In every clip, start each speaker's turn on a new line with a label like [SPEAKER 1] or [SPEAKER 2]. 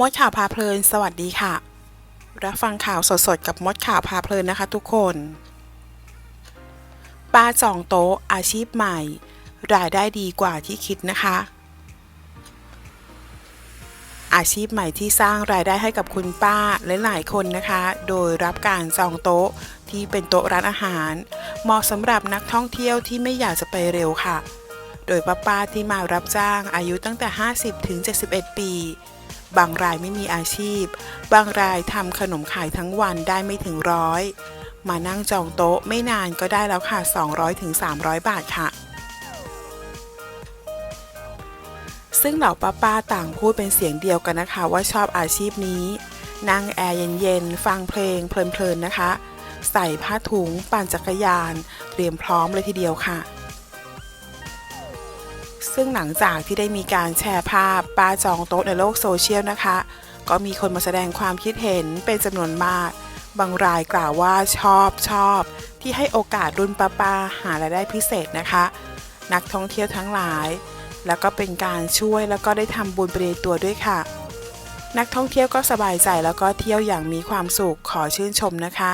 [SPEAKER 1] มดข่าวพาเพลิน สวัสดีค่ะ รับฟังข่าวสดๆ กับมดข่าวพาเพลินนะคะทุกคนป้าจองโต๊ะอาชีพใหม่ รายได้ดีกว่าที่คิดนะคะ อาชีพใหม่ที่สร้างรายได้ให้กับคุณป้าและหลายคนนะคะ โดยรับการจองโต๊ะที่เป็นโต๊ะร้านอาหาร เหมาะสำหรับนักท่องเที่ยวที่ไม่อยากจะไปเร็วค่ะ โดยป้าป้าที่มารับจ้างอายุตั้งแต่ 50 ถึง 71 ปี บางรายไม่มีอาชีพ บางรายทำขนมขายทั้งวันได้ไม่ถึงร้อยมานั่งจองโต๊ะไม่นานก็ได้แล้วค่ะ 200ถึง300 บาทค่ะ ซึ่งเหล่าป้าป้าต่างพูดเป็นเสียงเดียวกันนะคะ ว่าชอบอาชีพนี้ นั่งแอร์เย็นๆ ฟังเพลงเพลินๆนะคะ ใส่ผ้าถุง ปั่นจักรยาน เตรียมพร้อมเลยทีเดียวค่ะ ซึ่งหลังจากที่ได้มีการแชร์ภาพป้าจองโต๊ะในโลกโซเชียลนะคะ ก็มีคนมาแสดงความคิดเห็นเป็นจำนวนมาก บางรายกล่าวว่าชอบชอบ ที่ให้โอกาสรุ่นป้าป้าหารายได้พิเศษนะคะ นักท่องเที่ยวทั้งหลาย แล้วก็เป็นการช่วยแล้วก็ได้ทำบุญไปในตัวด้วยค่ะ นักท่องเที่ยวก็สบายใจแล้วก็เที่ยวอย่างมีความสุขขอชื่นชมนะคะ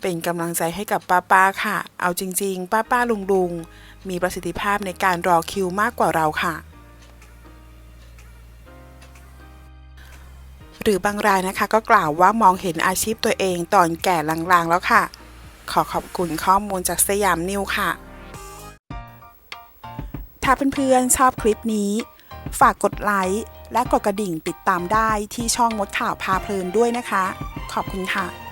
[SPEAKER 1] เป็นกำลังใจให้กับป้าป้าๆค่ะ เอาจริง ๆ ป้าป้าลุงลุงๆมีประสิทธิภาพในการรอคิวมากกว่าเราค่ะ หรือบางรายนะคะก็กล่าวว่ามองเห็นอาชีพตัวเองตอนแก่ลางๆแล้วค่ะ ขอขอบคุณข้อมูลจากสยามนิวค่ะ ถ้าเพื่อนๆชอบคลิปนี้ ฝากกดไลค์และกดกระดิ่งติดตามได้ที่ช่องมดข่าวพาเพลินด้วยนะคะ ขอบคุณค่ะ